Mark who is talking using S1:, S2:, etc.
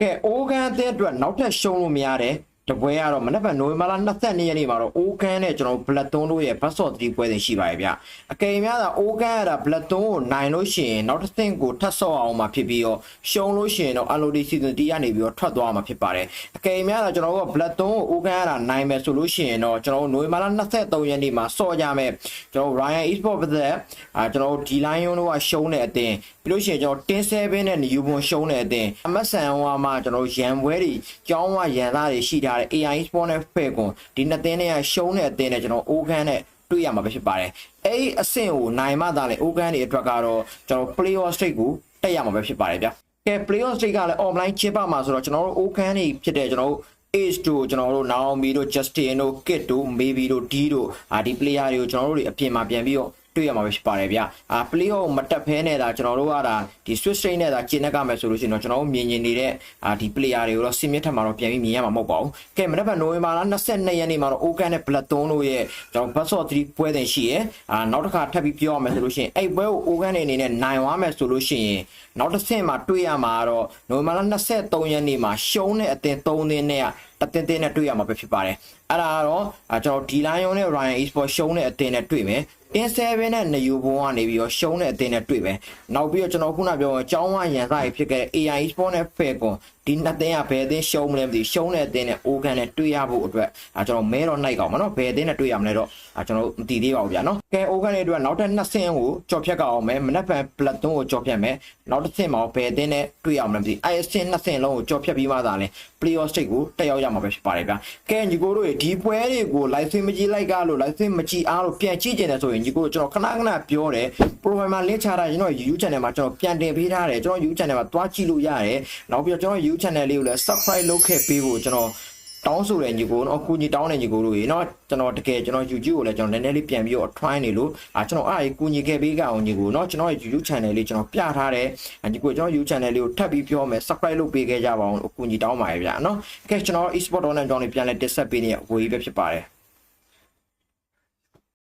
S1: ကဲအိုးကန်အသင်းအတွက်နောက်ထပ်ရှုံးလို့မရတယ် တပွဲကတော့မနက်ဖြန်နိုဝင်ဘာလ22ရက်နေ့မှာတော့အိုးကန်နဲ့ကျွန်တော်ဘလက်သွန်းတို့ရဲ့ဘတ်ဆော့3ပွဲစဉ်ရှိပါရဲ့ဗျအကယ်၍များသာအိုးကန်ရတာဘလက်သွန်းကိုနိုင်လို့ရှိရင်နောက်တစ်ဆင့်ကိုထပ်ဆော့အောင်မှာဖြစ်ပြီးတော့ရှုံးလို့ရှိရင်တော့ LOD season တီးကနေပြီးတော့ထွက်သွားမှာဖြစ်ပါတယ်အကယ်၍များသာကျွန်တော်တို့ကဘလက်သွန်းကိုအိုးကန်ရတာနိုင်မယ်ဆိုလို့ရှိရင်တော့ကျွန်တော်တို့နိုဝင်ဘာလ23ရက်နေ့မှာဆော့ကြမယ်ကျွန်တော် Ryan Esport ပတ်သက်အာကျွန်တော်တို့ဒီ line ရုံးတို့ကရှုံးတဲ့အတင်းပြီးလို့ရှိရင်ကျွန်တော်တင်း7နဲ့ New Born ရှုံးတဲ့အတင်းအမတ်ဆန်ဟိုမှာကျွန်တော်တို့ရန်ပွဲတွေကျောင်းဝရန်သားတွေရှိထားတဲ့ AI Sport နဲ့ Fair ကွန်ဒီနှစ်တင်းနဲ့ရှုံးတဲ့အတင်းနဲ့ကျွန်တော်အိုးကန်နဲ့တွေ့ရမှာပဲဖြစ်ပါတယ်အဲ့ဒီအဆင့်ကိုနိုင်မှသာလေအိုးကန်တွေအတွက်ကတော့ကျွန်တော် playoff straight ကိုတက်ရမှာပဲဖြစ်ပါတယ်ဗျာကဲ playoff straight ကလည်း online ကျင်းပမှာဆိုတော့ကျွန်တော်တို့အိုးကန်တွေဖြစ်တဲ့ကျွန်တော်တို့ Ace တို့ကျွန်တော်တို့ Naomi တို့ Justin တို့ Kit တို့ Maybe တို့ D တို့အာဒီ player တွေကိုကျွန်တော်တို့တွေအပြင်မှာပြန်ပြီးတော့ တွေ့ရမှာပဲဖြစ်ပါတယ်ဗျအာ play off မတက်ဖဲနဲ့ဒါကျွန်တော်တို့ကဒါဒီ switch train နဲ့ဒါကျင်းနေကြမယ်ဆိုလို့ရှိရင်တော့ကျွန်တော်တို့မြင်မြင်နေတဲ့အာဒီ player တွေကိုတော့စင်မြင့်ထက်မှာတော့ပြန်ပြီးမြင်ရမှာမဟုတ်ပါဘူးကဲမနက်ဖြန်နိုဝင်ဘာလ22ရက်နေ့မှာတော့ Okan နဲ့ Blackstone တို့ရဲ့ကျွန်တော် Bass of 3ပွဲတင်ရှိရယ်အာနောက်တစ်ခါထပ်ပြီးပြောရမယ်ဆိုလို့ရှိရင်အဲ့ပွဲကို Okan နေအနေနဲ့နိုင်သွားမယ်ဆိုလို့ရှိရင်နောက်တစ်ဆင့်မှာတွေ့ရမှာကတော့နိုဝင်ဘာလ23ရက်နေ့မှာရှုံးတဲ့အသင်း3သင်းနဲ့ ကတတင်းတင်းနဲ့တွေ့ရမှာပဲဖြစ်ပါတယ်အဲ့ဒါကတော့အာကျွန်တော်ဒီ Lion နဲ့ Ryan Esport ရှုံးတဲ့အသင်းနဲ့တွေ့မယ်တင်း7နဲ့နယူဘုံကနေပြီးတော့ရှုံးတဲ့အသင်းနဲ့တွေ့မယ်နောက်ပြီးတော့ကျွန်တော်ခုနပြောအကြောင်းဝရန်စားကြီးဖြစ်ခဲ့တဲ့ AI Sport နဲ့ Falcon ဒီနှစ်သင်းကဘယ်အသင်းရှုံးမလဲမသိရှုံးတဲ့အသင်းနဲ့ Ogan နဲ့တွေ့ရဖို့အတွက်အာကျွန်တော်မဲတော့နိုင်ကောင်မနော်ဘယ်အသင်းနဲ့တွေ့ရမလဲတော့အာကျွန်တော်မသိသေးပါဘူးဗျာနော်ကဲ Ogan တွေအတွက်နောက်ထပ်နှစ်ဆင့်ကိုကြော်ဖြတ်ကြအောင်မယ်မနက်ဖြန် Platinum ကိုကြော်ဖြတ်မယ်နောက်တစ်ဆင့်မှာဘယ်အသင်းနဲ့တွေ့ရမလဲမသိအဲအဆင့်နှစ်ဆင့်လုံးကိုကြော်ဖြတ်ပြီးမှသာလဲ Playoff State ကိုတက်ရောက်ရမှာပဲဖြစ်ပါတယ်ဗျာကဲညီကိုတို့ဒီပွဲတွေကို live stream မကြည့်လိုက်ကားလို့ live stream မကြည့်အားလို့ပြန်ကြည့်ကြတယ်ဆိုရင်ညီကိုကျွန်တော်ခဏခဏပြောတယ် profile မှာ link ချတာကျွန်တော် YouTube channel မှာကျွန်တော်ပြန်တင်ပေးထားတယ်ကျွန်တော် YouTube channel မှာတွားကြည့်လို့ရတယ်နောက်ပြီးတော့ကျွန်တော် YouTube channel လေးကိုလည်း subscribe လုပ်ခဲ့ပေးဖို့ကျွန်တော်တောင်းဆိုတဲ့ညီကိုနော်အခုညီတောင်းတဲ့ညီကိုတို့ရေနော်ကျွန်တော်တကယ်ကျွန်တော် YouTube ကိုလည်းကျွန်တော်နည်းနည်းလေးပြန်ပြီးတော့ try နေလို့အာကျွန်တော်အားကြီးကူညီခဲ့ပေးကြအောင်ညီကိုနော်ကျွန်တော်ရဲ့ YouTube channel လေးကျွန်တော်ပြထားတယ်ညီကိုကျွန်တော် YouTube channel လေးကိုထပ်ပြီးပြောမယ် subscribe လုပ်ပေးခဲ့ကြပါအောင်အခုညီတောင်းပါရဲ့ဗျာနော်ကဲကျွန်တော် e-sport online ကြောင်းလေးပြန်လဲတက်ဆက်ပေးနေရဝေးပဲဖြစ်ပါတယ်